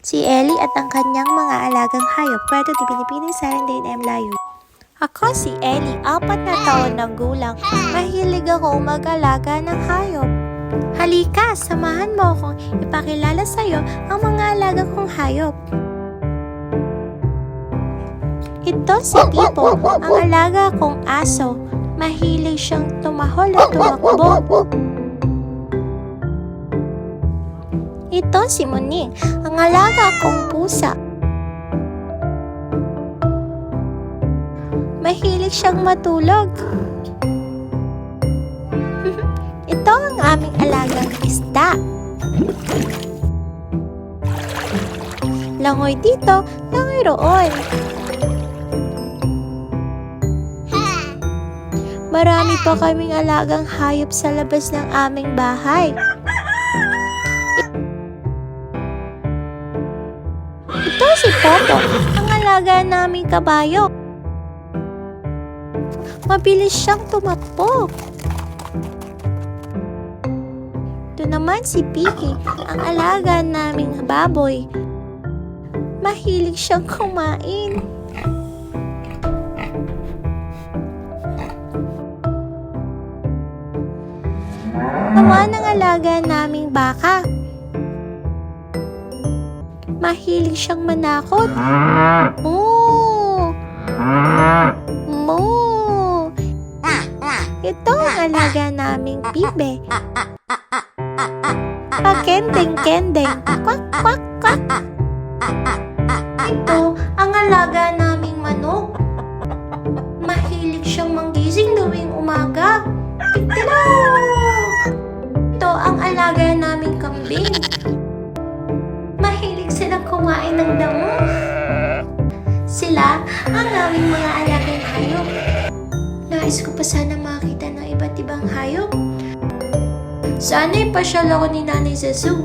Si Ellie at ang kanyang mga alagang hayop. Kwento ni Pinipining Sarende and M. Layo. Ako si Ellie, apat na taon ng gulang. Mahilig ako mag-alaga ng hayop. Halika, samahan mo akong ipakilala sa'yo ang mga alaga kong hayop. Ito si Pipo, ang alaga kong aso. Mahilig siyang tumahol at tumakbo. Ito si Muning, ang alaga kong pusa. Mahilig siyang matulog. Ito ang aming alagang isda. Langoy dito, langoy roon. Marami pa kaming alagang hayop sa labas ng aming bahay. Ito si Popo, ang alaga naming kabayo. Mabilis siyang tumakbo. Ito naman si Piki, ang alaga naming baboy. Mahilig siyang kumain. Naman ang alaga naming baka. Mahilig siyang manakot. Moo! Moo! Ito ang alaga naming bibe. Pakendeng-kendeng. Kwak, kwak, kwak. Ito ang alaga naming manok. Mahilig siyang manggising tuwing umaga. Titira! Ito ang alaga naming kambing. Kumain ng damo. Sila ang aming mga alagang hayop. Nais ko pa sana makita ng iba't ibang hayop. Sana ipasyal ako ni nanay sa zoo.